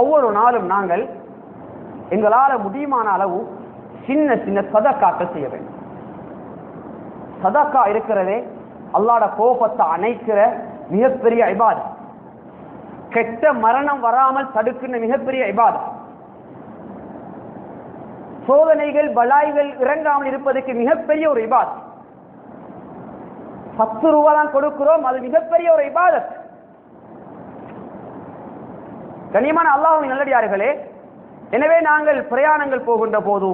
ஒவ்வொரு நாளும் நாங்கள் எங்களால் முடியுமான அளவு சின்ன சின்ன சதக்காக்கள் செய்ய வேண்டும். சதக்கா இருக்கிறதே அல்லாட கோபத்தை அணைக்கிற மிகப்பெரிய இபாதம் கெட்ட மரணம் வராமல் தடுக்கின்ற மிகப்பெரிய ஐபாதம் சோதனைகள் பலாய்கள் இறங்காமல் இருப்பதற்கு மிகப்பெரிய ஒரு இபாதம் பத்து ரூபா தான் கொடுக்கிறோம் அது மிகப்பெரிய ஒரு இபாதத். கண்ணியமான அல்லாஹின் நல்லடியார்களே எனவே நாங்கள் பிரயாணங்கள் போகின்ற போது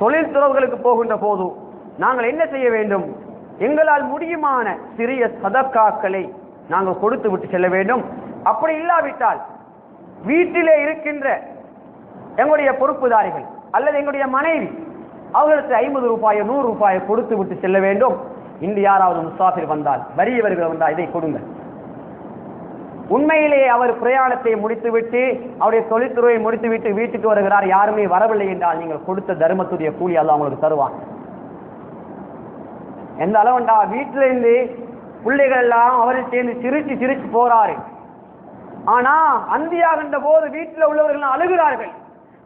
தொழில் துறவுகளுக்கு போகின்ற போது நாங்கள் என்ன செய்ய வேண்டும்? எங்களால் முடியுமான சிறிய சதக்காக்களை நாங்கள் கொடுத்து விட்டு செல்ல வேண்டும். அப்படி இல்லாவிட்டால் வீட்டிலே இருக்கின்ற எங்களுடைய பொறுப்புதாரிகள் அல்லது எங்களுடைய மனைவி அவர்களுக்கு ஐம்பது ரூபாயோ நூறு ரூபாயை கொடுத்து விட்டு செல்ல வேண்டும். இன்று யாராவது முசாஃபிர் வந்தால் வறியவர்கள் வந்தால் இதை கொடுங்கள். உண்மையிலே அவர் பிரயாணத்தை முடித்துவிட்டு அவருடைய தொழில்துறையை முடித்துவிட்டு வீட்டுக்கு வருகிறார். யாருமே வரவில்லை என்றால் நீங்கள் கொடுத்த தர்மத்துடைய கூலி அல்ல அவங்களுக்கு தருவான் எந்த அளவுண்டா? வீட்டில இருந்து பிள்ளைகள் எல்லாம் அவரை சேர்ந்து சிரிச்சு சிரிச்சு போறாரு. ஆனா அந்தியாகின்ற போது வீட்டில் உள்ளவர்கள் அழுகிறார்கள்.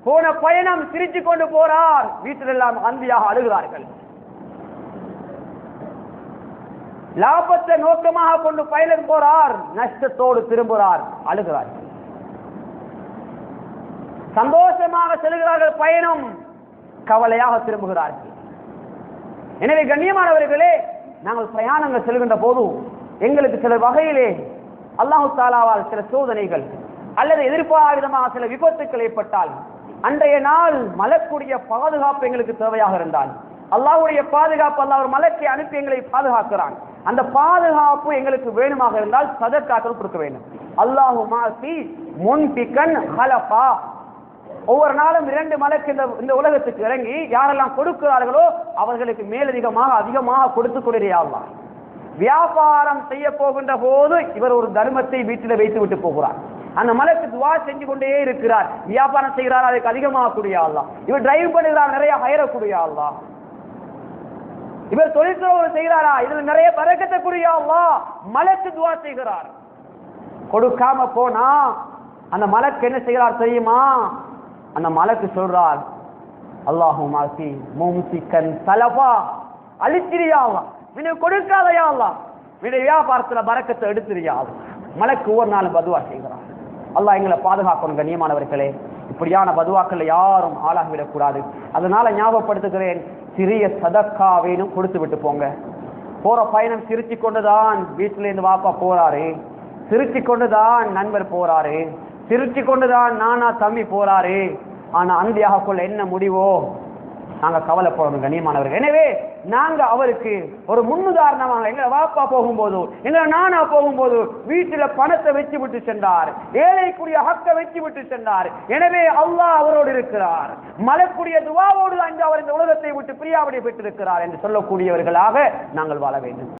போன பயணம் சிரிச்சு கொண்டு போறார். வீட்டில் எல்லாம் அந்தியாக அழுகிறார்கள். லாபத்தை நோக்கமாக கொண்டு பயணம் போறார் நஷ்டத்தோடு திரும்புகிறார் அழுகிறார். சந்தோஷமாக செல்கிறார்கள் பயணம் கவலையாக திரும்புகிறார்கள். எனவே கண்ணியமானவர்களே நாங்கள் பிரயாணங்கள் செல்கின்ற போது எங்களுக்கு சில வகையிலே அல்லாஹு தாலாவால் சில சோதனைகள் அல்லது எதிர்பாராவிதமாக சில விபத்துக்கள் ஏற்பட்டால் அன்றைய நாள் மலக்கூடிய பாதுகாப்பு எங்களுக்கு தேவையாக இருந்தால் அல்லாஹுடைய பாதுகாப்பு அல்லாஹ் ஒரு மலக்கை அனுப்பி எங்களை பாதுகாக்கிறான். அந்த பாதுகாப்பு எங்களுக்கு வேணுமாக இருந்தால் சதற்காக்கள் கொடுக்க வேண்டும். அல்லாஹு மாசி முன்பிகன் ஹலஃபா. ஒவ்வொரு நாளும் இரண்டு மலைக்கு இந்த இந்த உலகத்துக்கு இறங்கி யாரெல்லாம் கொடுக்கிறார்களோ அவர்களுக்கு மேலதிகமாக அதிகமாக கொடுத்து கொண்டிருக்கலாம் வியாபாரம் செய்ய போகின்ற போது இவர் ஒரு தர்மத்தை வீட்டில் வைத்து விட்டு போகிறார். அந்த மலைக்கு துவா செஞ்சு கொண்டே இருக்கிறார். வியாபாரம் செய்கிறார் அதுக்கு அதிகமாக கூடிய ஆள்லாம் இவர் டிரைவ் பண்ணுகிறார் நிறைய ஹயரக்கூடிய ஆள்லாம் இவர் தொழிற்துறவு செய்கிறாரா? இதில் நிறைய பறக்கத்தை குறியாவா மலக்கு துவா செய்கிறார். கொடுக்காம போனா அந்த மலக்கு என்ன செய்கிறார் தெரியுமா? அந்த மலக்கு சொல்றார் அல்லாஹு மாசி மும்சிக்கன் தலபா அழிச்சிரியாவா வினை கொடுக்காதையாவா வினை வியாபாரத்துல பறக்கத்தை எடுத்துறியா மலக்கு ஒவ்வொரு நாளும் பதுவா செய்கிறார். அல்லாஹ் எங்களை பாதுகாக்கணும் கண்ணியமானவர்களே. இப்படியான பதுவாக்கள் யாரும் ஆளாகிவிடக் கூடாது அதனால ஞாபகப்படுத்துகிறேன் சிறிய சதக்காவேனும் கொடுத்து விட்டு போங்க. போற பயணம் சிரிச்சு கொண்டுதான் வீட்டுல இருந்து வாப்பா போறாரு. சிரிச்சு கொண்டுதான் நண்பர் போறாரு. சிரிச்சு கொண்டுதான் நானா தம்பி போறாரு. ஆனா அந்தியாக கொள்ள என்ன முடிவோ? நாங்க கவலைப்படணும் கண்ணியமானவர்கள். எனவே நாங்க அவருக்கு ஒரு முன்னுதாரணமாக எங்களை வாப்பா போகும்போது எங்களை நானா போகும்போது வீட்டுல பணத்தை வச்சு விட்டு சென்றார். ஏழைக்குரிய ஹக்க வச்சு விட்டு சென்றார். எனவே அல்லாஹ் அவரோடு இருக்கிறார். மலக்குடைய துவாவோடு அன்று அவர் இந்த உலகத்தை விட்டு பிரியாவிடை பெற்றிருக்கிறார் என்று சொல்லக்கூடியவர்களாக நாங்கள் வாழ வேண்டும்.